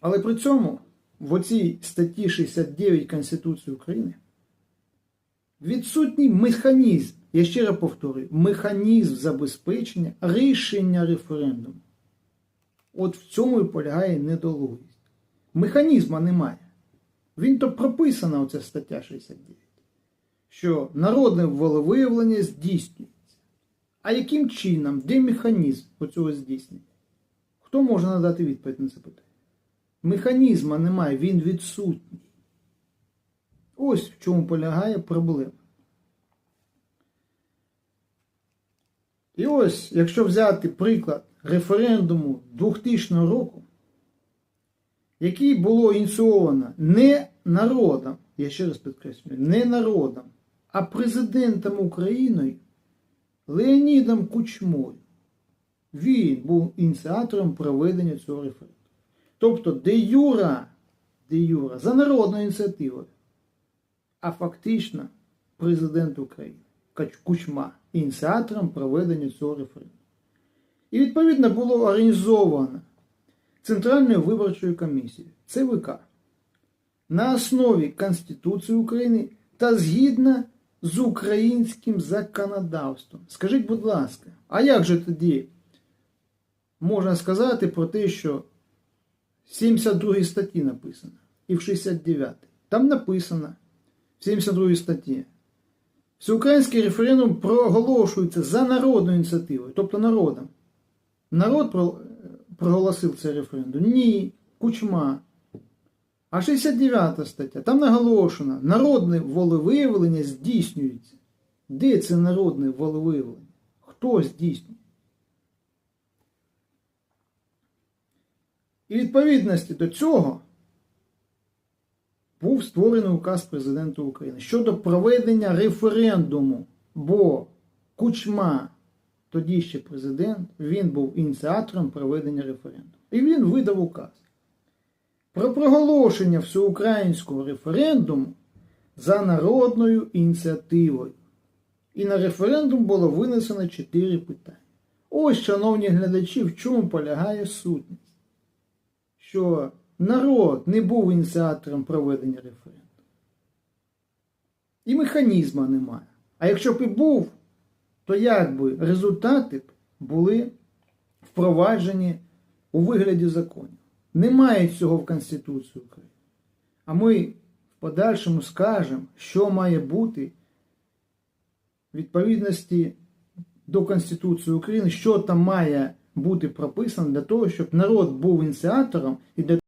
Але при цьому в оцій статті 69 Конституції України відсутній механізм, я ще раз повторюю, механізм забезпечення рішення референдуму. От в цьому і полягає недолугість. Механізму немає. Він то прописана, оця стаття 69, що народне волевиявлення здійснюється. А яким чином, де механізм цього здійснення? Хто може надати відповідь на це питання? Механізму немає, він відсутній. Ось в чому полягає проблема. І ось, якщо взяти приклад референдуму 2000 року, який було ініційовано не народом, я ще раз підкреслюю, не народом, а президентом України Леонідом Кучмою. Він був ініціатором проведення цього референдуму. Тобто де юра, де юра за народною ініціативою, а фактично президент України Кучма ініціатором проведення цього референдуму. І відповідно було організовано Центральною виборчою комісією ЦВК на основі Конституції України та згідно з українським законодавством. Скажіть, будь ласка, а як же тоді можна сказати про те, що 72 статті написано і в 69. Там написано в 72 статті. Всеукраїнський референдум проголошується за народною ініціативою, тобто народом. Народ проголосив цей референдум? Ні, кучма. А 69 стаття, там наголошено, народне волевиявлення здійснюється. Де це народне волевиявлення? Хто здійснює? І відповідності до цього був створений указ президента України щодо проведення референдуму, бо Кучма, тоді ще президент, він був ініціатором проведення референдуму. І він видав указ про проголошення всеукраїнського референдуму за народною ініціативою. І на референдум було винесено чотири питання. Ось, шановні глядачі, в чому полягає сутність що народ не був ініціатором проведення референдуму. І механізму немає. А якщо б і був, то якби результати б були впроваджені у вигляді законів. Немає цього в Конституції України. А ми в подальшому скажемо, що має бути в відповідності до Конституції України, що там має бути прописано для того, щоб народ був ініціатором і для